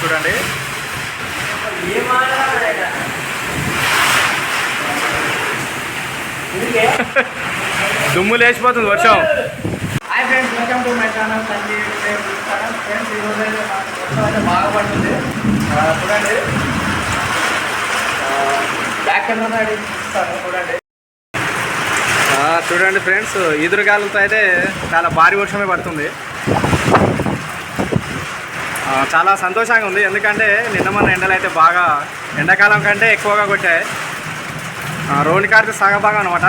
చూడండి. దుమ్ము లేచిపోతుంది వర్షం. Hi friends welcome to my channel తండ్రి ఛానల్ ఫ్రెండ్స్ ఈరోజు అయితే మాకు వర్షం అయితే బాగా పడుతుంది. ఆ, చూడండి. బ్యాక్ కెమెరా ఇస్తాను చూడండి. ఫ్రెండ్స్ ఈదురుగాలతో అయితే చాలా భారీ వర్షమే పడుతుంది. చాలా సంతోషంగా ఉంది. ఎందుకంటే నిన్న మన ఎండలు అయితే బాగా ఎండాకాలం కంటే ఎక్కువగా కొట్టాయి. రోడ్డు కాడితే సగభాగం అనమాట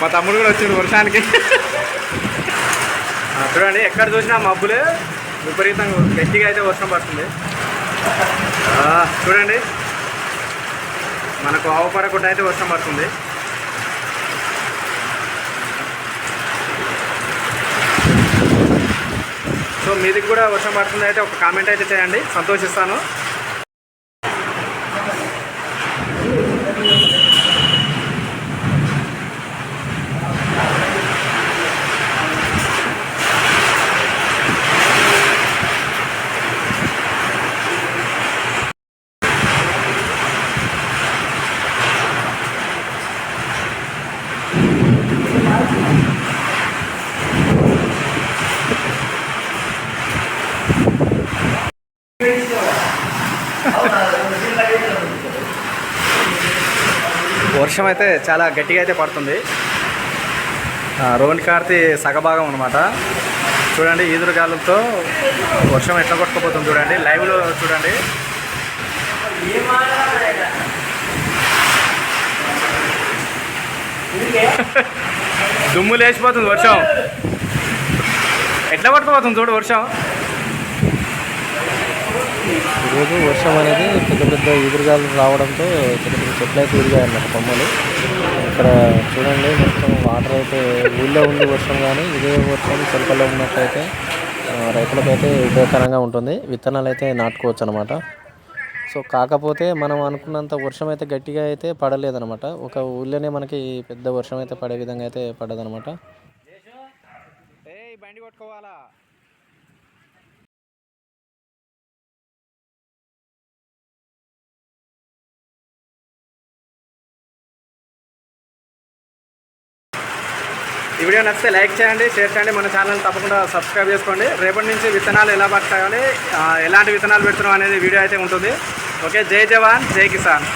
మా తమ్ముడు కూడా వచ్చింది వర్షానికి. చూడండి ఎక్కడ చూసినా మబ్బులే. విపరీతంగా గట్టిగా అయితే వర్షం పడుతుంది. చూడండి. మనకు ఆవుపడకుండా అయితే వర్షం పడుతుంది. సో మీది కూడా వర్షం పడుతుంది అయితే ఒక కామెంట్ అయితే చేయండి. సంతోషిస్తాను. వర్షం అయితే చాలా గట్టిగా అయితే పడుతుంది. ఆ, రోడ్డు కార్తి సగభాగం అనమాట చూడండి ఈదురుగాలతో వర్షం ఎట్లా కొట్టుకుపోతుంది చూడండి. లైవ్లో చూడండి. దుమ్ము లేచిపోతుంది వర్షం. ఎట్లా పట్టుకుపోతుంది చూడు వర్షం? ఈరోజు వర్షం అనేది పెద్ద పెద్ద ఎదురుగాలు రావడంతో పెద్ద పెద్ద చెట్లు అయితే విరిగాయి అన్నమాట కొమ్మలు. ఇక్కడ చూడండి మొత్తం వాటర్ అయితే ఊళ్ళో ఉంది వర్షం కానీ ఇదే వర్షం చెలకల్లో ఉన్నట్లయితే రైతులకైతే ఉపయోగకరంగా ఉంటుంది. విత్తనాలు అయితే నాటుకోవచ్చు అనమాట సో కాకపోతే మనం అనుకున్నంత వర్షం అయితే గట్టిగా అయితే పడలేదనమాట ఒక ఊళ్ళోనే మనకి పెద్ద వర్షం అయితే పడే విధంగా అయితే పడదనమాట బండి కొట్టుకోవాలా? ఈ వీడియో నచ్చితే లైక్ చేయండి షేర్ చేయండి. మన ఛానల్ తప్పకుండా సబ్స్క్రైబ్ చేసుకోండి. రేపటి నుంచి విత్తనాలు ఎలా పట్టాలి ఎలాంటి విత్తనాలు పెడుతున్నాం అనేది వీడియో అయితే ఉంటుంది. ఓకే జై జవాన్ జై కిసాన్.